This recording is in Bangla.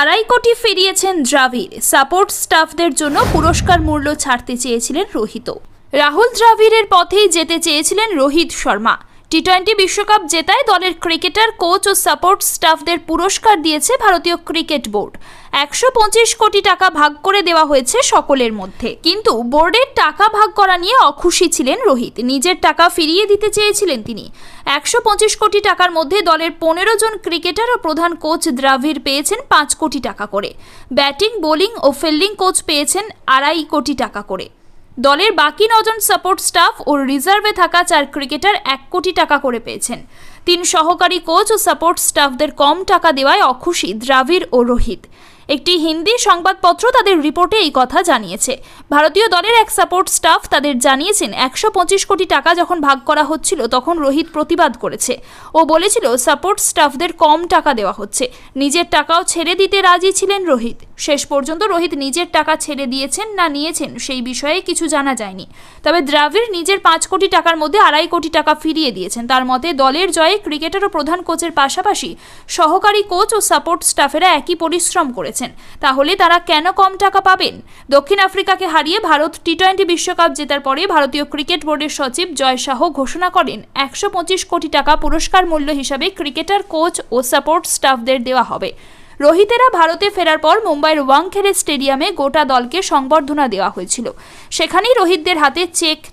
আড়াই কোটি ফিরিয়েছেন দ্রাবিড়। সাপোর্ট স্টাফদের জন্য পুরস্কার মূল্য ছাড়তে চেয়েছিলেন রোহিত রাহুল দ্রাবিড়ের পথেই যেতে চেয়েছিলেন রোহিত শর্মা। টি টোয়েন্টি বিশ্বকাপ জেতায় দলের ক্রিকেটার কোচ ও সাপোর্ট স্টাফদের পুরস্কার দিয়েছে ভারতীয় ক্রিকেট বোর্ড। একশো পঁচিশ কোটি টাকা ভাগ করে দেওয়া হয়েছে সকলের মধ্যে। কিন্তু বোর্ডের টাকা ভাগ করা নিয়ে অখুশি ছিলেন রোহিত। নিজের টাকা ফিরিয়ে দিতে চেয়েছিলেন তিনি। একশো পঁচিশ কোটি টাকার মধ্যে দলের পনেরো জন ক্রিকেটার ও প্রধান কোচ দ্রাভিড় পেয়েছেন পাঁচ কোটি টাকা করে। ব্যাটিং বোলিং ও ফিল্ডিং কোচ পেয়েছেন আড়াই কোটি টাকা করে। দলের বাকি নজন সাপোর্ট স্টাফ ও রিজার্ভে থাকা চার ক্রিকেটার এক কোটি টাকা করে পেয়েছেন। তিন সহকারী কোচ ও সাপোর্ট স্টাফদের কম টাকা দেওয়ায় অখুশি দ্রাবিড় ও রোহিত। একটি হিন্দি সংবাদপত্র তাদের রিপোর্টে এই কথা জানিয়েছে। ভারতীয় দলের এক সাপোর্ট স্টাফ তাদের জানিয়েছেন, একশো পঁচিশ কোটি টাকা যখন ভাগ করা হচ্ছিল তখন রোহিত প্রতিবাদ করেছে। ও বলেছিল, সাপোর্ট স্টাফদের কম টাকা দেওয়া হচ্ছে। নিজের টাকাও ছেড়ে দিতে রাজি ছিলেন রোহিত। শেষ পর্যন্ত রোহিত নিজের টাকা ছেড়ে দিয়েছেন না নিয়েছেন সেই বিষয়ে কিছু জানা যায়নি। তবে দ্রাবিড় নিজের পাঁচ কোটি টাকার মধ্যে আড়াই কোটি টাকা ফিরিয়ে দিয়েছেন। তার মতে দলের জয়ে ক্রিকেটার ও প্রধান কোচের পাশাপাশি সহকারী কোচ ও সাপোর্ট স্টাফেরা একই পরিশ্রম করেছেন। তাহলে তারা কেন কম টাকা পাবেন? দক্ষিণ আফ্রিকাকে হারিয়ে ভারত টি টোয়েন্টি বিশ্বকাপ জেতার পরে ভারতীয় ক্রিকেট বোর্ডের সচিব জয় শাহ ঘোষণা করেন, একশো পঁচিশ কোটি টাকা পুরস্কার মূল্য হিসাবে ক্রিকেটার, কোচ ও সাপোর্ট স্টাফদের দেওয়া হবে। রোহিতেরা ভারতে ফেরার পর মুম্বাইয়ের ওয়াংখেড়ে স্টেডিয়ামে গোটা দলকে সংবর্ধনা দেওয়া হয়েছিল। সেখানেই রোহিতদের হাতে চেক